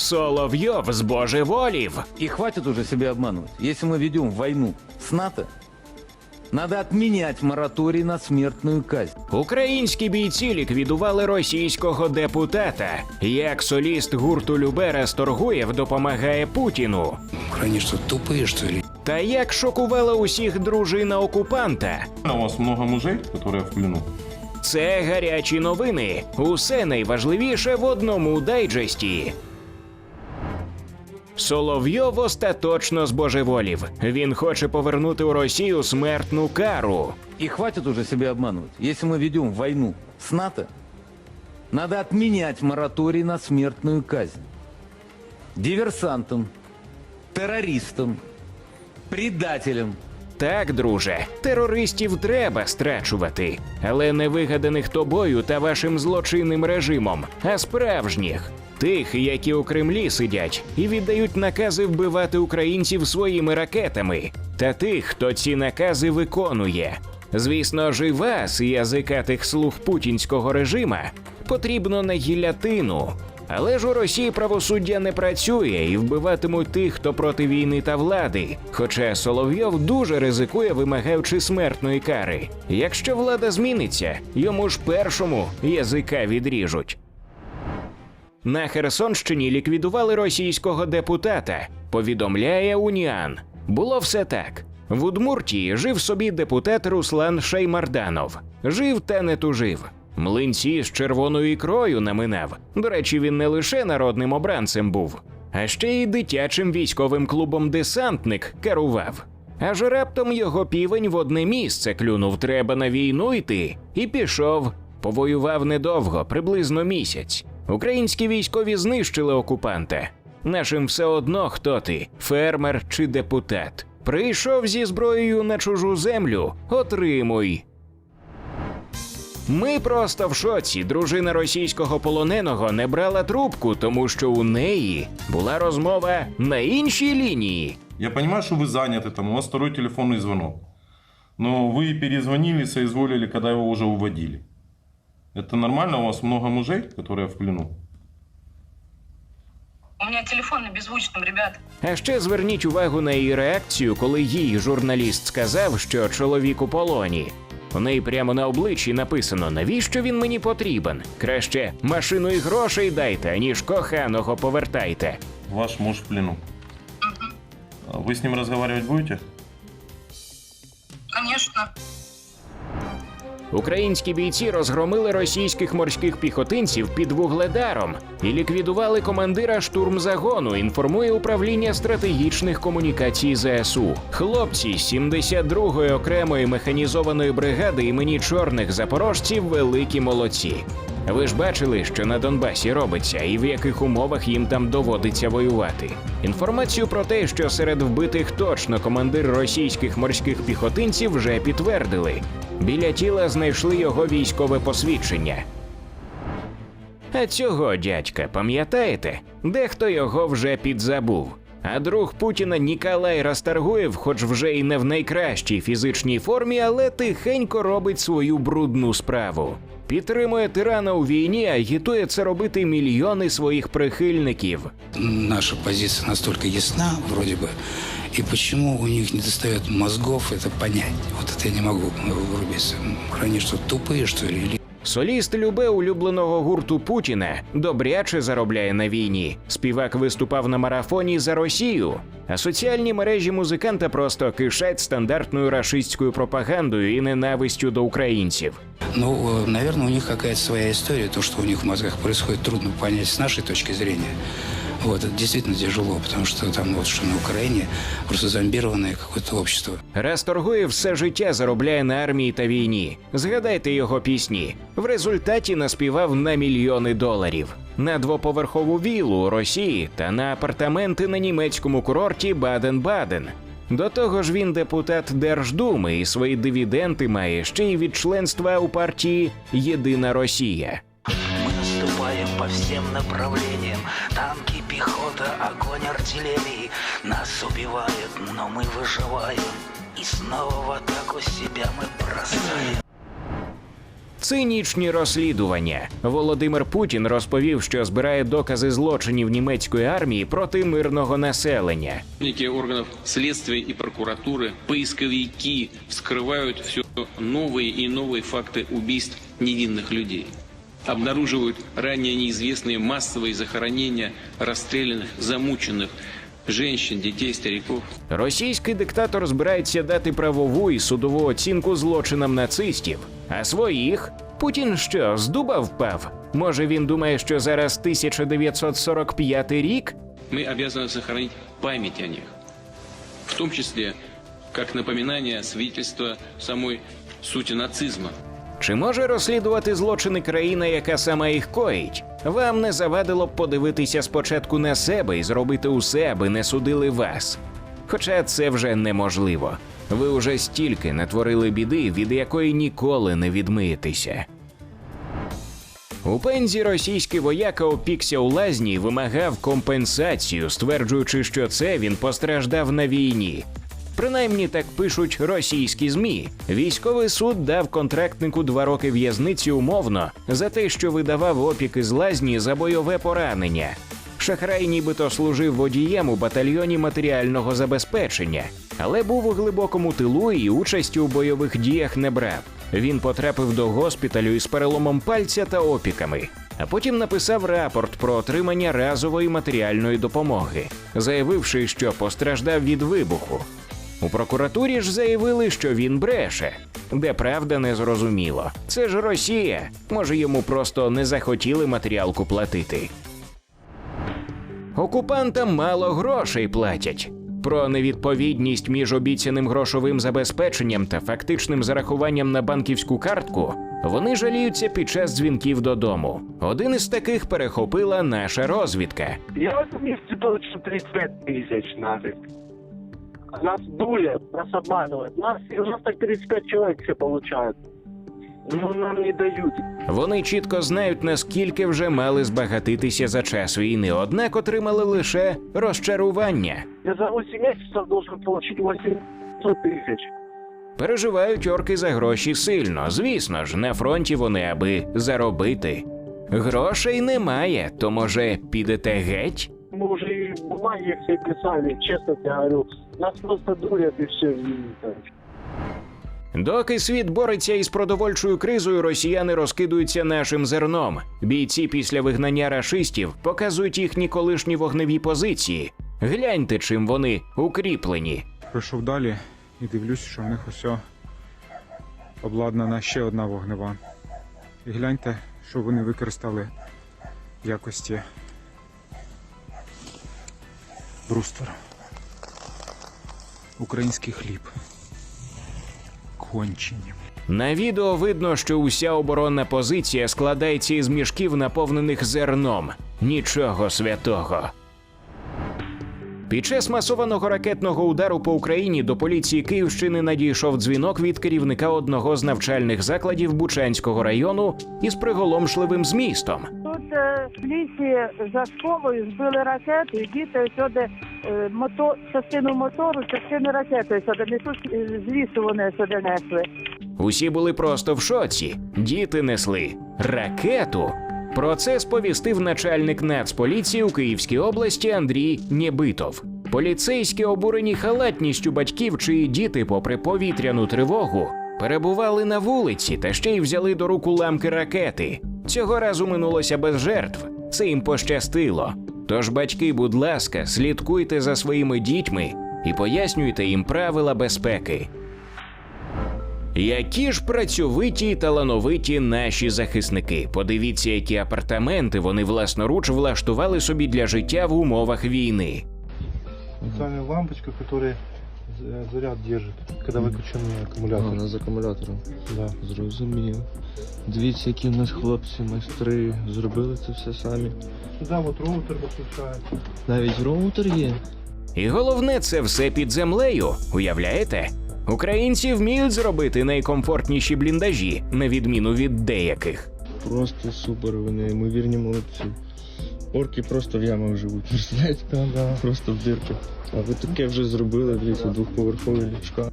Соловйов збожеволів. И хватит уже себя обманывать. Если мы ведем войну с НАТО, надо отменять мораторий на смертную казнь. Українські бійці ліквідували російського депутата. Як соліст гурту Любера Сторгуєв допомагає Путіну. Они что, тупые, что ли? Та як шокувала усіх дружина окупанта. У вас много мужей, которые в плену? Це гарячі новини. Усе найважливіше в одному дайджесті. Соловйов остаточно збожеволів. Він хоче повернути у Росію смертну кару. И хватит уже себя обманывать. Если мы ведем войну с НАТО, надо отменять мораторий на смертную казнь. Диверсантам, террористам, предателям, Так, друже, терористів треба страчувати, але не вигаданих тобою та вашим злочинним режимом, а справжніх. Тих, які у Кремлі сидять і віддають накази вбивати українців своїми ракетами, та тих, хто ці накази виконує. Звісно ж, і вас, язикатих слуг путінського режима, потрібно на гілятину. Але ж у Росії правосуддя не працює і вбиватимуть тих, хто проти війни та влади. Хоча Соловйов дуже ризикує, вимагаючи смертної кари. Якщо влада зміниться, йому ж першому язика відріжуть. На Херсонщині ліквідували російського депутата. Повідомляє Уніан. Було все так. В Удмуртії жив собі депутат Руслан Шеймарданов. Жив та не тужив. Млинці з червоною ікрою наминав. До речі, він не лише народним обранцем був, а ще й дитячим військовим клубом десантник керував. Аж раптом його півень в одне місце клюнув треба на війну йти, і пішов. Повоював недовго, приблизно місяць. Українські військові знищили окупанта. Нашим все одно, хто ти, фермер чи депутат. Прийшов зі зброєю на чужу землю, отримуй. Ми просто в шоці. Дружина російського полоненого не брала трубку, тому що у неї була розмова на іншій лінії. Я понимаю, что вы заняты, там, у вас второй телефонный звонок. Но вы перезвонили, соизволили, когда его уже уводили. Это нормально? У вас много мужей, которые в плену? У меня телефон на беззвучном, ребят. А ще зверніть увагу на її реакцію, коли їй журналіст сказав, що чоловік у полоні. У неї прямо на обличчі написано, навіщо він мені потрібен. Краще машину і грошей дайте, аніж коханого повертайте. Ваш муж в плену. А Вы с ним разговаривать будете? Конечно. Українські бійці розгромили російських морських піхотинців під вугледаром і ліквідували командира штурмзагону. Інформує управління стратегічних комунікацій ЗСУ. Хлопці 72-ї окремої механізованої бригади імені чорних запорожців великі молодці. Ви ж бачили, що на Донбасі робиться, і в яких умовах їм там доводиться воювати. Інформацію про те, що серед вбитих точно командир російських морських піхотинців вже підтвердили. Біля тіла знайшли його військове посвідчення. А цього дядька, пам'ятаєте? Дехто його вже підзабув. А друг Путіна Ніколай Расторгуєв, хоч вже й не в найкращій фізичній формі, але тихенько робить свою брудну справу Підтримує тирана у війні, а агітує це робити мільйони своїх прихильників. Наша позиция настолько ясна, вроде бы, и почему у них не достает мозгов это понять. Вот это я не могу врубиться. Они что, тупые, что ли? Или Соліст Любе улюбленого гурту Путіна добряче заробляє на війні. Співак виступав на марафоні за Росію, а соціальні мережі музиканта просто кишать стандартною рашистською пропагандою і ненавистю до українців. Ну, наверное, у них какая-то своя история. То, что у них в мозгах происходит, трудно понять с нашей точки зрения. Вот, это действительно тяжело, потому что там вот что на Украине просто зомбированное какое-то общество. Расторгує все життя заробляє на армії та війні. Згадайте його пісні. В результаті наспівав на мільйони доларів. На двоповерхову віллу у Росії та на апартаменти на німецькому курорті Баден-Баден. До того ж, він депутат Держдуми і свої дивіденти має ще й від членства у партії Єдина Росія. Мы наступаем по всем направлениям. Танки, пехота, огонь артиллерии. Нас убивают, но мы выживаем. И снова в атаку себя мы бросаем. Цинічні розслідування. Володимир Путін розповів, що збирає докази злочинів німецької армії проти мирного населення. Сотрудники органов следствия и прокуратуры, поисковики вскрывают все новые и новые факты убийств невинных людей. Обнаруживают ранее неизвестные массовые захоронения расстрелянных, замученных женщин, детей, стариков. Російський диктатор збирається дати правову і судову оцінку злочинам нацистів, а своїх Путін що з дуба впав? Може він думає, що зараз 1945 рік? Мы обязаны сохранить память о них, в том числе как напоминание свидетельства самой сути нацизма. Чи може розслідувати злочини країна, яка сама їх коїть? Вам не завадило б подивитися спочатку на себе і зробити усе, аби не судили вас. Хоча це вже неможливо. Ви уже стільки натворили біди, від якої ніколи не відмиєтеся. У пензі російський вояка опікся у лазні і вимагав компенсацію, стверджуючи, що це він постраждав на війні. Принаймні так пишуть російські змі. Військовий суд дав контрактнику два роки в'язниці умовно за те, що видавав опіки з лазні за бойове поранення. Шахрай нібито служив водієм у батальйоні матеріального забезпечення, але був у глибокому тилу і участі у бойових діях не брав. Він потрапив до госпіталю із переломом пальця та опіками, а потім написав рапорт про отримання разової матеріальної допомоги, заявивши, що постраждав від вибуху. У прокуратурі ж заявили, що він бреше. Де правда не зрозуміло. Це ж Росія. Може, йому просто не захотіли матеріалку платити. Окупантам мало грошей платять. Про невідповідність між обіцяним грошовим забезпеченням та фактичним зарахуванням на банківську картку вони жаліються під час дзвінків додому. Один із таких перехопила наша розвідка. Я в этом месте получил 35 тысяч нафиг. Нас дулят, нас обманывают. Нас, у нас так 35 человек все получают. Ну, нам не дают. Вони чітко знають, наскільки вже мали збагатитися за час війни, однак отримали лише розчарування. Я за 8 месяцев должен получить 800 тысяч. Переживають орки за гроші сильно. Звісно ж, на фронті вони аби заробити. Грошей немає, то може підете геть? Мы уже и бумаги все писали, честно тебе говорю. Нас просто дурят и все. Доки світ бореться із продовольчою кризою, росіяни розкидуються нашим зерном. Бійці після вигнання рашистів показують їхні колишні вогневі позиції. Гляньте, чим вони укріплені. Пройшов далі і дивлюсь, що в них усе обладнана ще одна вогнева. І гляньте, що вони використали в якості бруствера. Український хліб. Кончені. На відео видно, що уся оборонна позиція складається із мішків, наповнених зерном. Нічого святого. Під час масованого ракетного удару по Україні до поліції Київщини надійшов дзвінок від керівника одного з навчальних закладів Бучанського району із приголомшливим змістом. Тут е, в лісі за школою збили ракету, і діти сюди е, мото, частину мотору, частину ракети сюди несуть е, з лісу вони сюди несли. Усі були просто в шоці. Діти несли ракету. Про це сповістив начальник Нацполіції у Київській області Андрій Нєбитов. Поліцейські обурені халатністю батьків, чиї діти, попри повітряну тривогу, перебували на вулиці та ще й взяли до рук уламки ракети. Цього разу минулося без жертв. Це їм пощастило. Тож, батьки, будь ласка, слідкуйте за своїми дітьми і пояснюйте їм правила безпеки. Які ж працьовиті й талановиті наші захисники. Подивіться, які апартаменти вони власноруч влаштували собі для життя в умовах війни. специальная лампочка, за- заряд держит, когда выключенный аккумулятор. Ага, з акумулятором. Да. Зрозумів. Дивіться, які в нас хлопці, майстри зробили це все самі. Сюда вот роутер подключается. Навіть роутер є. І головне, це все під землею. Уявляєте? Українці вміють зробити найкомфортніші бліндажі, на відміну від деяких. Просто супер, вони ймовірні молодці. Орки просто в ямах живуть, представляєте? Просто в дирках. А ви таке вже зробили, дивіться, двохповерхові ліжка.